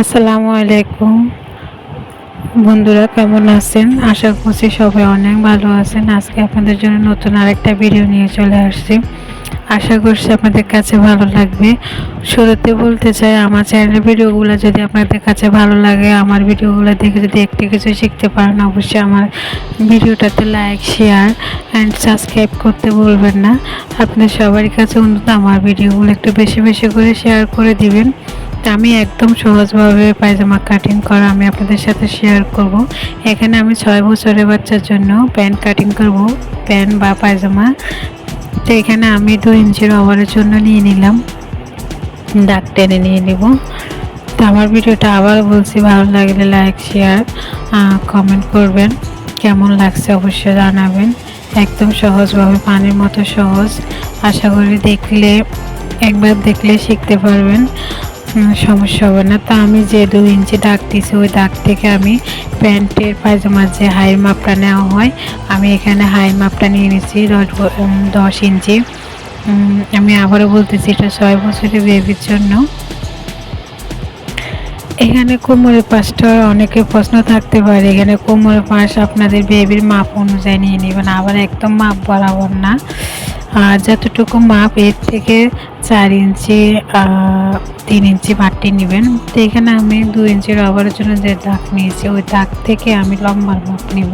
আসসালামু আলাইকুম। বন্ধুরা, কেমন আছেন? আশা করছি সবাই অনেক ভালো আছেন। আজকে আপনাদের জন্য নতুন আরেকটা ভিডিও নিয়ে চলে আসছি। আশা করছি আপনাদের কাছে ভালো লাগবে। শুরুতে বলতে চাই, আমার চ্যানেলের ভিডিওগুলো যদি আপনাদের কাছে ভালো লাগে, আমার ভিডিওগুলো দেখে যদি একটু কিছু শিখতে পারেন, অবশ্যই আমার ভিডিওটাতে লাইক শেয়ার অ্যান্ড সাবস্ক্রাইব করতে বলবেন না। আপনার সবার কাছে অনুরোধ, আমার ভিডিওগুলো একটু বেশি বেশি করে শেয়ার করে দিবেন। আমি একদম সহজভাবে পায়জামা কাটিং করা আমি আপনাদের সাথে শেয়ার করব। এখানে আমি ছয় বছরের বাচ্চার জন্য প্যান্ট কাটিং করব প্যান্ট বা পায়জামা। তো এখানে আমি দু ইঞ্চির ওভারের জন্য নিয়ে নিলাম, দাগ টেনে নিয়ে নিব। তো আমার ভিডিওটা আবার বলছি, ভালো লাগলে লাইক শেয়ার কমেন্ট করবেন। কেমন লাগছে অবশ্যই জানাবেন। একদম সহজভাবে, পানির মতো সহজ। আশা করি দেখলে, একবার দেখলে শিখতে পারবেন। সমস্যা হবে না। তা আমি যে দু ইঞ্চি দাগ দিয়েছি, ওই দাগ থেকে আমি প্যান্টের পায়জামার যে হাইয়ের মাপটা নেওয়া হয়, আমি এখানে হাইয়ের মাপটা নিয়ে নিয়েছি দশ দশ ইঞ্চি। আমি আবারও বলতেছি, এটা ছয় বছরের বেবির জন্য। এখানে কোমরের পাশটা অনেকে প্রশ্ন থাকতে পারে, এখানে কোমরের পাশ আপনাদের বেবির মাপ অনুযায়ী নিয়ে নেবেন, আবার একদম মাপ বরাবর না। আর যতটুকু মাপ এর থেকে চার ইঞ্চি তিন ইঞ্চি বাড়তি নেবেন। তো এখানে আমি দু ইঞ্চি রবারের জন্য যে দাগ নিয়েছি, ওই দাগ থেকে আমি লম্বার মাপ নেব।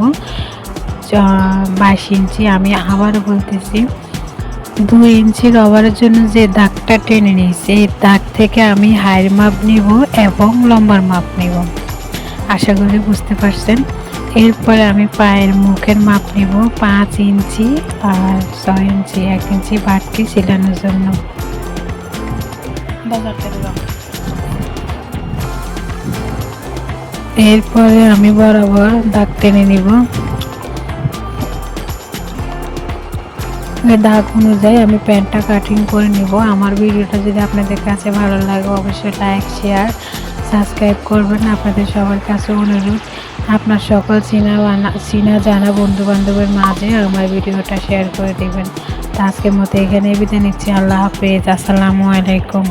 বাইশ ইঞ্চি। আমি আবার বলতেছি, দু ইঞ্চি রবারের জন্য যে দাগটা টেনে নিয়েছি, এই দাগ থেকে আমি হাইয়ের মাপ নিব এবং লম্বার মাপ নিব। আশা করি বুঝতে পারছেন। এরপরে আমি পায়ের মুখের মাপ নিব পাঁচ ইঞ্চি আর ছয় ইঞ্চি, এক ইঞ্চি বাড়তি ছিলানোর জন্য। এরপরে আমি বরাবর দাগ টেনে নিব। দাগ অনুযায়ী আমি প্যান্টটা কাটিং করে নিব। আমার ভিডিওটা যদি আপনাদের কাছে ভালো লাগে, অবশ্যই লাইক শেয়ার সাবস্ক্রাইব করবেন। আপনাদের সবার কাছে অনুরোধ আপনার সকল চিনা চিনা জানা বন্ধু বান্ধবের মাঝে আমার ভিডিওটা শেয়ার করে দেবেন। আজকের মতো এখানে বিদায় নিচ্ছি। আল্লাহ হাফেজ। আসসালামু আলাইকুম।